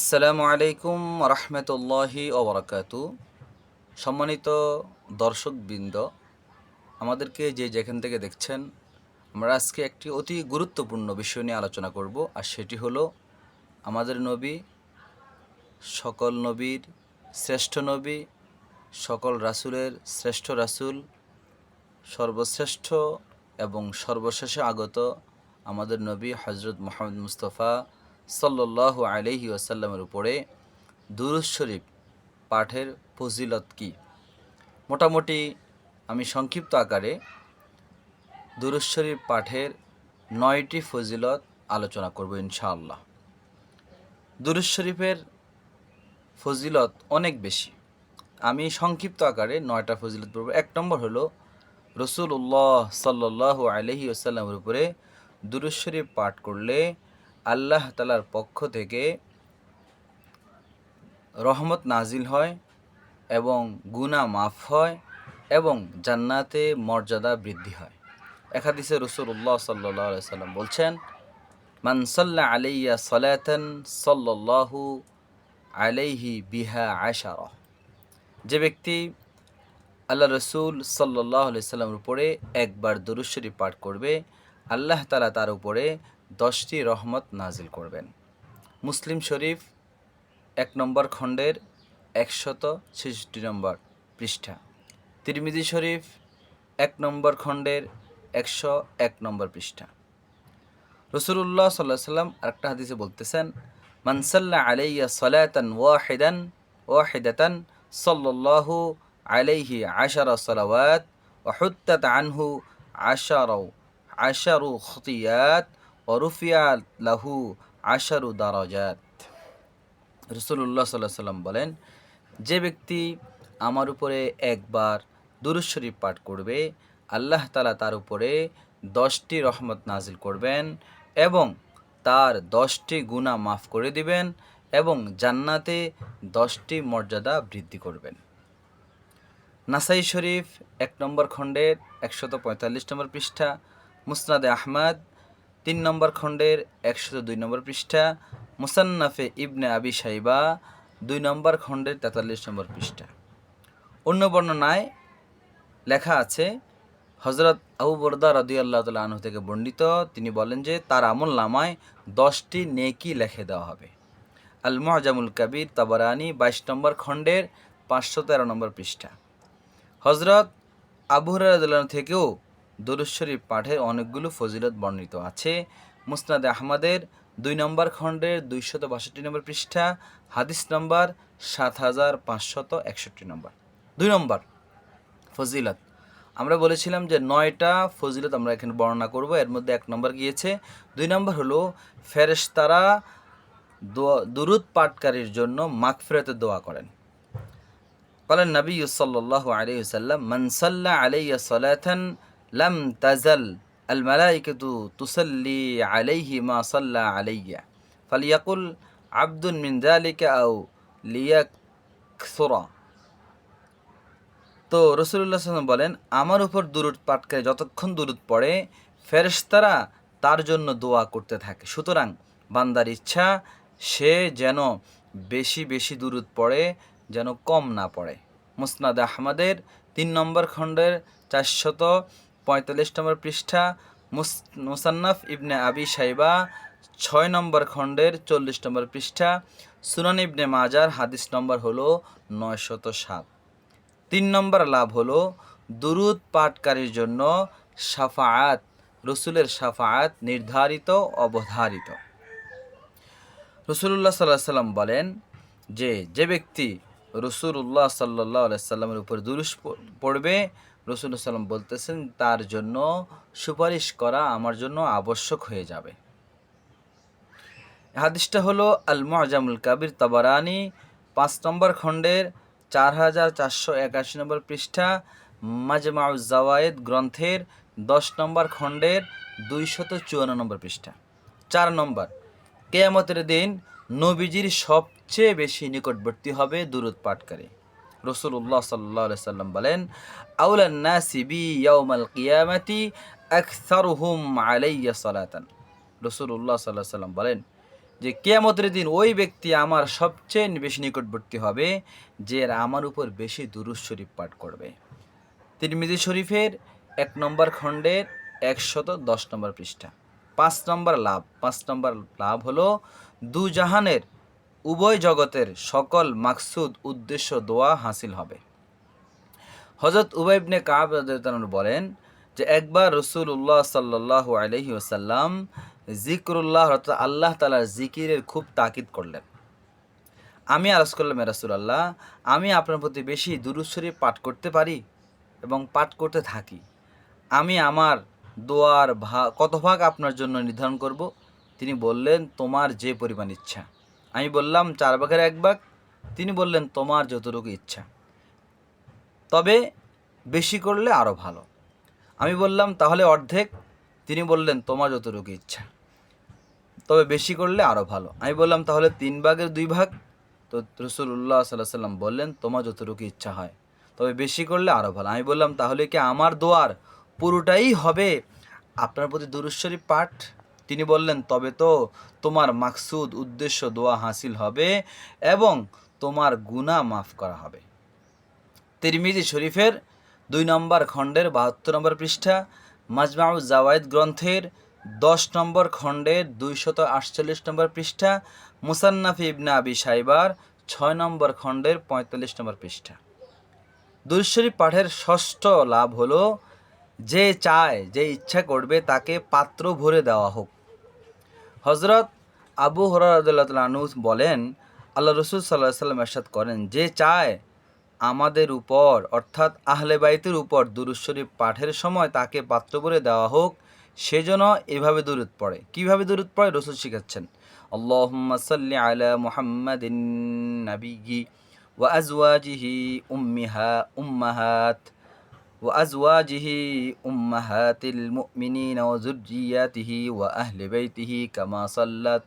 আসসালামু আলাইকুম রহমতুল্লাহি ওবরাকাতু। সম্মানিত দর্শকবৃন্দ, আমাদেরকে যে যেখান থেকে দেখছেন, আমরা আজকে একটি অতি গুরুত্বপূর্ণ বিষয় নিয়ে আলোচনা করব, আর সেটি হলো আমাদের নবী, সকল নবীর শ্রেষ্ঠ নবী, সকল রাসুলের শ্রেষ্ঠ রাসূল, সর্বশ্রেষ্ঠ এবং সর্বশেষে আগত আমাদের নবী হজরত মোহাম্মদ মুস্তফা সাল্লাহ আলহি ওয়াসাল্লামের উপরে দুরুজ শরীফ পাঠের ফজিলত কি? মোটামুটি আমি সংক্ষিপ্ত আকারে দুরুজ শরীফ পাঠের নয়টি ফজিলত আলোচনা করব ইনশাআল্লাহ। দুরুজ শরীফের ফজিলত অনেক বেশি। আমি সংক্ষিপ্ত আকারে নয়টা ফজিলত পড়ব। এক নম্বর হলো রসুল্লাহ সাল্লাহ আলহি আসাল্লামের উপরে দুরুজ শরীফ পাঠ করলে আল্লাহ তালার পক্ষ থেকে রহমত নাজিল হয় এবং গুনাহ মাফ হয় এবং জান্নাতে মর্যাদা বৃদ্ধি হয়। একাদিসে রসুল্লাহ সাল্লাহ সাল্লাম বলছেন, মান সাল্লা আলাইয়া সলাতান সাল্লাল্লাহু আলাইহি বিহা আশার। যে ব্যক্তি আল্লাহ রসুল সাল্লাহ সাল্লামের উপরে একবার দুরুশ্বরী পাঠ করবে, আল্লাহ তালা তার উপরে দশটি রহমত নাজিল করবেন। মুসলিম শরীফ এক নম্বর খণ্ডের একশত ছেষট্টি নম্বর পৃষ্ঠা। তিরমিজি শরীফ এক নম্বর খণ্ডের একশো এক নম্বর পৃষ্ঠা। রসুল্লাহ সাল্লাহ সাল্লাম আরেকটা হাদিসে বলতেছেন মানসাল্লা আলাইয়া সলাতান ওয়াহিদান, ওয়াহিদাতান সাল্লাল্লাহু আলাইহি আশারা সালাওয়াত ওহুত্তাত আনহু আশারাও, আশারু খতিয়াত ওরুফিয়া লাহু আশারু দারাজাত রসুল্লাহ সাল্লাহ সাল্লাম বলেন, যে ব্যক্তি আমার উপরে একবার দুরুজ শরীফ পাঠ করবে, আল্লাহ তালা তার উপরে দশটি রহমত নাজিল করবেন এবং তার দশটি গুণা মাফ করে দিবেন এবং জান্নাতে দশটি মর্যাদা বৃদ্ধি করবেন। নাসাই শরীফ এক নম্বর খণ্ডের একশত পঁয়তাল্লিশ নম্বর পৃষ্ঠা, মুসনাদে আহমদ তিন নম্বর খণ্ডের একশত দুই নম্বর পৃষ্ঠা, মুসান্নাফে ইবনে আবি সাইবা দুই নম্বর খণ্ডের তেতাল্লিশ নম্বর পৃষ্ঠা। অন্য বর্ণনায় লেখা আছে হজরত আবু বরদা রদি আল্লাহ তাল আনহু থেকে বর্ণিত, তিনি বলেন যে তার আমল নামায় দশটি নেকি লেখে দেওয়া হবে। আল মহজামুল কাবির তাবারানি বাইশ নম্বর খণ্ডের পাঁচশো তেরো নম্বর পৃষ্ঠা। হজরত আবু হরাহ থেকেও দুরুজ পাঠে পাঠের অনেকগুলো ফজিলত বর্ণিত আছে। মুসনাদ আহমদের দুই নম্বর খণ্ডের দুইশত বাষট্টি নম্বর পৃষ্ঠা, হাদিস নম্বর সাত হাজার পাঁচশত একষট্টি নম্বর। দুই নম্বর ফজিলত। আমরা বলেছিলাম যে নয়টা ফজিলত আমরা এখানে বর্ণনা করব, এর মধ্যে এক নম্বর গিয়েছে। দুই নম্বর হলো ফেরেশতারা দুরুদ পাটকারীর জন্য মাগফিরাতে দোয়া করেন। কলেন নবী সাল্লাহ আলিয়া মনসাল্লা আলাইয়া সালাথান লাম তাজল আল মালাইকাতু তুসাল্লি আলাইহি মা সাল্লা আলাইয়া ফালিয়াকুল আব্দুন মিন জালিকা আও তো রসুল্লাহ সাল্লাম বলেন, আমার উপর দুরুদ পাটকারী যতক্ষণ দুরুদ পড়ে, ফেরেশতারা তার জন্য দোয়া করতে থাকে। সুতরাং বান্দার ইচ্ছা, সে যেন বেশি বেশি দূরত পড়ে, যেন কম না পড়ে। মুসনাদ আহমদের তিন নম্বর খণ্ডের চারশত পঁয়তাল্লিশ নম্বর পৃষ্ঠা, মুস, মুসান্নাফ ইবনে আবি সাইবা ছয় নম্বর খণ্ডের চল্লিশ নম্বর পৃষ্ঠা, সুনান ইবনে মাজার, হাদিস নম্বর হলো নয়শত সাত। তিন নম্বর লাভ হলো, দুরুদ পাঠকারীর জন্য সাফায়াত রসুলের সাফায়াত নির্ধারিত, অবধারিত। রসুল্লাহ সাল্লাহ সাল্লাম বলেন যে যে ব্যক্তি রসুল্লাহ সাল্লাহ সাল্লামের উপর দুরুস পড়বে সাল্লাম বলতেছেন, তার জন্য সুপারিশ করা আমার জন্য আবশ্যক হয়ে যাবে। হাদিসটা হলো আল মজামুল কাবির তাবারানি, পাঁচ নম্বর খণ্ডের চার হাজার চারশো একাশি নম্বর পৃষ্ঠা, মাজমাউ জাওয়ায়েদ গ্রন্থের দশ নম্বর খণ্ডের দুইশত চুয়ান্ন নম্বর পৃষ্ঠা। চার নম্বর, কেয়ামতের দিন নবীজির সবচেয়ে বেশি নিকটবর্তী হবে দুরুদ পাঠকারী। রসুল্লাহ সাল্লাহ সাল্লাম বলেন আউলান্না সিবি আলাইয়া সালাতান। রসুল্লাহ সাল্লাহ সাল্লাম বলেন, যে কেয়ামতের দিন ওই ব্যক্তি আমার সবচেয়ে বেশি নিকটবর্তী হবে, যে আমার উপর বেশি দুরুজ শরীফ পাঠ করবে। তিরমিজি শরীফের এক নম্বর খণ্ডের একশত দশ নম্বর পৃষ্ঠা। পাঁচ নম্বর লাভ, পাঁচ নম্বর লাভ হলো, দু জাহানের উভয় জগতের সকল মাকসুদ উদ্দেশ্য দোয়া হাসিল হবে। হজরত উবাইবনে কাব বলেন যে, একবার রসুল্লাহ সাল্লাহ আলহি ওসাল্লাম জিকরুল্লাহ আল্লাহ তালার জিকিরের খুব তাকিদ করলেন। আমি আরজ করলাম রাসুলাল্লাহ, আমি আপনার প্রতি বেশি দুরুশ্বরী পাঠ করতে পারি এবং পাঠ করতে থাকি। আমি আমার দোয়ার ভা, কত ভাগ আপনার জন্য নির্ধারণ করব? তিনি বললেন, তোমার যে পরিমাণ ইচ্ছা। আমি বললাম, চার ভাগের এক ভাগ তিনি বললেন, তোমার যতটুকু ইচ্ছা। তবে বেশি করলে আরও ভালো। আমি বললাম, তাহলে অর্ধেক। তিনি বললেন, তোমার যতটুকু ইচ্ছা। তবে বেশি করলে আরও ভালো। আমি বললাম, তাহলে তিন ভাগের দুই ভাগ? তো রসুল্লাহ সাল্লাহ সাল্লাম বললেন, তোমার যতটুকু ইচ্ছা হয়। তবে বেশি করলে আরও ভালো। আমি বললাম, তাহলে কি আমার দোয়ার পুরোটাই হবে আপনার প্রতি দুরুশ্বরী পাঠ? তিনি বললেন, তবে তো তোমার মাকসুদ উদ্দেশ্য দোয়া হাসিল হবে এবং তোমার গুণা মাফ করা হবে। তিরমিজি শরীফের দুই নম্বর খণ্ডের বাহাত্তর নম্বর পৃষ্ঠা, মাজমাউ জাওয়াইদ গ্রন্থের দশ নম্বর খণ্ডের দুইশত আটচল্লিশ নম্বর পৃষ্ঠা, মুসান্নাফি ইবনা আবি সাইবার ছয় নম্বর খণ্ডের পঁয়তাল্লিশ নম্বর পৃষ্ঠা। দুরশরীফ পাঠের ষষ্ঠ লাভ হলো, যে চায়, যে ইচ্ছা করবে তাকে পাত্র ভরে দেওয়া হোক। হজরত আবু হরারদুল্লাহ বলেন, আল্লাহ রসুল সাল্লাহ সাল্লাম এরশাদ করেন যে চায় আমাদের উপর, অর্থাৎ আহলে বাইতের উপর দুরুশ্বরী পাঠের সময় তাকে পাত্র করে দেওয়া হোক সেজন্য এভাবে দূরত পড়ে। কীভাবে দূরত পড়ে? রসুল শিখাচ্ছেন, আল্লাহুম্মা সাল্লি আলা মুহাম্মাদিন নাবিয়্যি ওয়া উম্মিহা উম্মাহাত। ওয়া আজওয়াজিহি উম্মাহাতিল মুমিনিনা ওয়া যুররিয়াতিহি ওয়া আহলি বাইতিহি কামা সাল্লাত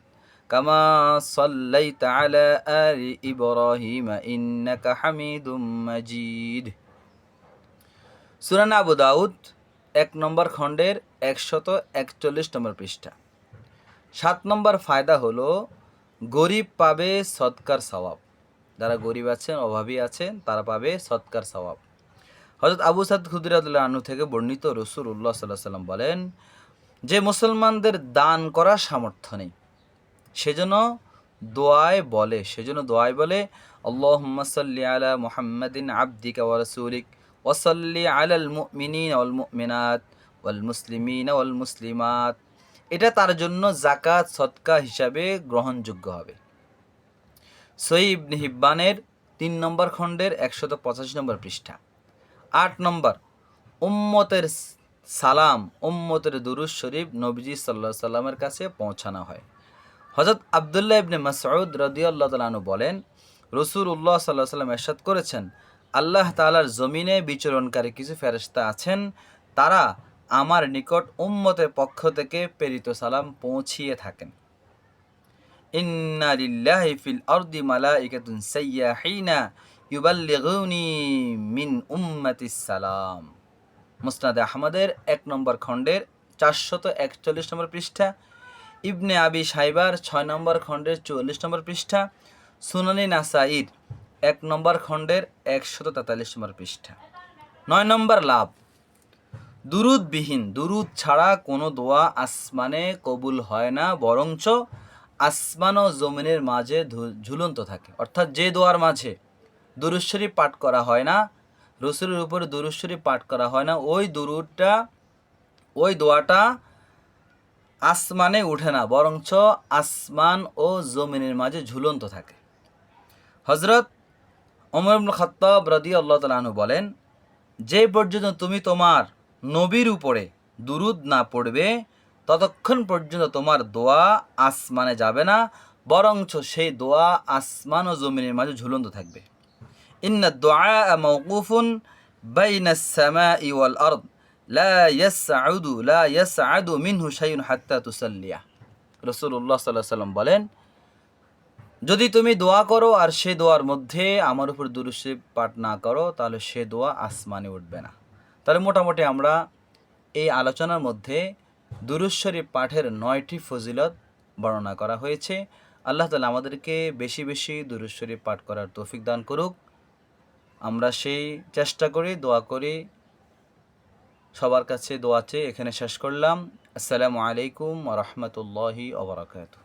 كما صليت على آل إبراهيم إنك حميد مجيد সুরান আবু দাউদ এক নম্বর খণ্ডের একশত একচল্লিশ নম্বর পৃষ্ঠা সাত নম্বর ফায়দা হলো গরিব পাবে সৎকার সওয়াব যারা গরিব আছেন অভাবী আছেন তারা পাবে সৎকার সওয়াব হজরত আবু সাদ খুদিরাদুল্লাহ আনু থেকে বর্ণিত রসুল উল্লাহ সাল্লাহ সাল্লাম বলেন যে মুসলমানদের দান করার সামর্থ্য নেই, সেজন্য দোয়ায় বলে, সেজন্য দোয়ায় বলে আল্লাহ সাল্লি আলা মুহাম্মাদিন আব্দিকা ওয়া রাসূলিক ওয়াসাল্লি আলাল মুমিনিন ওয়াল মুমিনাত ওয়াল মুসলিমিন ওয়াল মুসলিমাত। এটা তার জন্য জাকাত সৎকা হিসাবে গ্রহণযোগ্য হবে। ইবনে হিব্বানের তিন নম্বর খণ্ডের একশত পঁচাশি নম্বর পৃষ্ঠা। আট নম্বর, উম্মতের সালাম, উম্মতের দুরুজ শরীফ নবীজি সাল্লাহ সাল্লামের কাছে পৌঁছানো হয়। হজরত আবদুল্লাহ ইবনে মাসউদ রদিয়াল্লাহ তালানু বলেন রসুল উল্লাহ সাল্লাহ সাল্লাম এরশাদ করেছেন, আল্লাহ তালার জমিনে বিচরণকারী কিছু ফেরস্তা আছেন, তারা আমার নিকট উম্মতের পক্ষ থেকে প্রেরিত সালাম পৌঁছিয়ে থাকেন। ইন্না লিল্লাহি ফিল আরদি মালাইকাতুন সাইয়াহিনা ইউবাল্লিগুনি মিন উম্মাতিস সালাম। মুসনাদে আহমদের এক নম্বর খণ্ডের চারশত একচল্লিশ নম্বর পৃষ্ঠা, ইবনে আবি সাইবার ছয় নম্বর খণ্ডের চুয়াল্লিশ নম্বর পৃষ্ঠা, সুনানি নাসাইর এক নম্বর খণ্ডের একশত তেতাল্লিশ নম্বর পৃষ্ঠা। নয় নম্বর লাভ। দুরুদবিহীন, দুরুদ ছাড়া কোনো দোয়া আসমানে কবুল হয় না, বরঞ্চ আসমান ও জমিনের মাঝে ঝুলন্ত থাকে। অর্থাৎ যে দোয়ার মাঝে দুরুশ্বরী পাঠ করা হয় না। রসুলের উপরে দুরুশ্বরী পাঠ করা হয় না। ওই দুরুদটা, ওই দোয়াটা আসমানে উঠে না, বরঞ্চ আসমান ও জমিনের মাঝে ঝুলন্ত থাকে। হজরত অমর খাত্তাব রদি আল্লাহ তালু বলেন, যে পর্যন্ত তুমি তোমার নবীর উপরে দুরুদ না পড়বে, ততক্ষণ পর্যন্ত তোমার দোয়া আসমানে যাবে না, বরঞ্চ সেই দোয়া আসমান ও জমিনের মাঝে ঝুলন্ত থাকবে। ইন্না দোয়া মৌকুফুন বাইনা সামাই ওয়াল আরদ। লা ইয়াসআদু লা ইয়াসআদু মিনহু শাইউন হাত্তা তুসাল্লিয়া। রাসূলুল্লাহ সাল্লাল্লাহু আলাইহি সাল্লাম বলেন, যদি তুমি দোয়া করো আর সে দোয়ার মধ্যে আমার উপর দুরুশে পাঠ না করো, তাহলে সে দোয়া আসমানে উঠবে না। তাহলে মোটামুটি আমরা এই আলোচনার মধ্যে দুরুশ্বরী পাঠের নয়টি ফজিলত বর্ণনা করা হয়েছে। আল্লাহ তালা আমাদেরকে বেশি বেশি দুরুশ্বরী পাঠ করার তৌফিক দান করুক। আমরা সেই চেষ্টা করি, দোয়া করি। সবার কাছে দোয়া চেয়ে এখানে শেষ করলাম। আসসালামু আলাইকুম রহমতুল্লাহি ওবরাকাতু